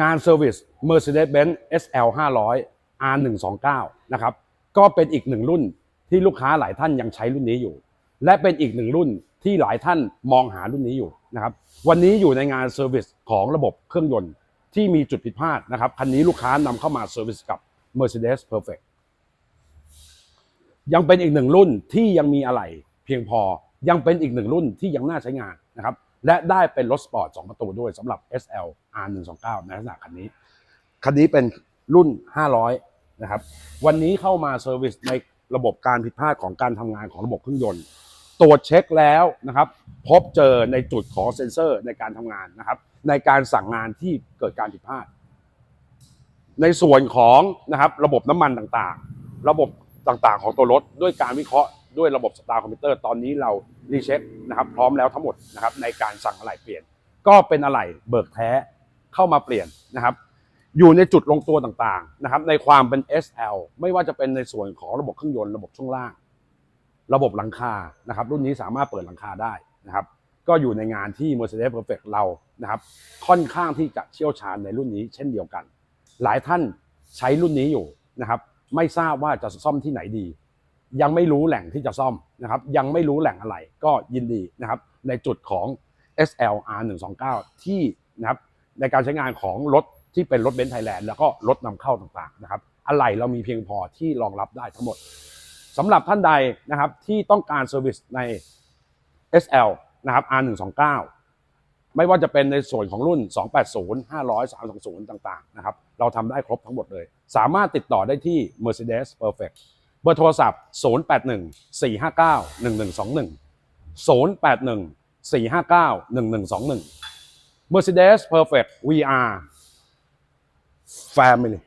งานเซอร์วิส Mercedes-Benz SL 500 R129 นะครับ ก็เป็นอีกหนึ่งรุ่นที่ลูกค้าหลายท่านยังใช้รุ่นนี้อยู่ และเป็นอีกหนึ่งรุ่นที่หลายท่านมองหารุ่นนี้อยู่นะครับวันนี้อยู่ในงานเซอร์วิสของระบบเครื่องยนต์ที่มีจุดผิดพลาดนะครับคันนี้ลูกค้านำเข้ามาเซอร์วิสกับ Mercedes Perfect ยังเป็นอีกหนึ่งรุ่นที่ยังมีอะไรเพียงพอยังเป็นอีกหนึ่งรุ่นที่ยังน่าใช้งานนะครับ และได้เป็นรถสปอร์ต2ประตูด้วยสำหรับ SL R129 ในลักษณะคันนี้ คันนี้เป็นรุ่น 500 นะครับ วันนี้เข้ามาเซอร์วิสในระบบการผิดพลาดของการทำงานของระบบเครื่องยนต์ ตรวจเช็คแล้วนะครับ พบเจอในจุดของเซ็นเซอร์ในการทำงานนะครับ ในการสั่งงานที่เกิดการผิดพลาด ในส่วนของนะครับระบบน้ำมันต่างๆ ระบบต่างๆ ของตัวรถด้วยการวิเคราะห์ ด้วยระบบสตาร์คอมพิวเตอร์ตอนนี้เรารีเช็คนะครับพร้อมแล้วทั้งหมดนะครับในการสั่งอะไหล่เปลี่ยน ก็เป็นอะไหล่เบิกแท้เข้ามาเปลี่ยนนะครับ อยู่ในจุดลงตัวต่างๆนะครับในความเป็น SL ไม่ว่าจะเป็นในส่วนของระบบเครื่องยนต์ระบบช่วงล่าง ระบบหลังคานะครับ รุ่นนี้สามารถเปิดหลังคาได้นะครับ ก็อยู่ในงานที่ Mercedes Perfect เรานะครับ ค่อนข้างที่จะเชี่ยวชาญในรุ่นนี้เช่นเดียวกัน หลายท่านใช้รุ่นนี้อยู่นะครับ ไม่ทราบว่าจะซ่อมที่ไหนดี ยังไม่รู้แหล่งที่จะซ่อมนะครับ ยังไม่รู้แหล่งอะไรก็ยินดีนะครับ ในจุดของ SLR 129 ที่นะครับในการใช้งานของรถที่เป็นรถเบนซ์ไทยแลนด์แล้วก็รถนำเข้าต่างๆนะครับอะไหล่เรามีเพียงพอที่รองรับได้ทั้งหมดสำหรับท่านใดนะครับที่ต้องการเซอร์วิสใน SL นะครับ R129 ไม่ว่าจะเป็นในส่วนของรุ่น 280 500 320 ต่างๆนะครับเราทำได้ครบทั้งหมดเลย สามารถติดต่อได้ที่ Mercedes Perfect เบอร์โทรศัพท์ 081 459 1121 081 459 1121 Mercedes Perfect VR Family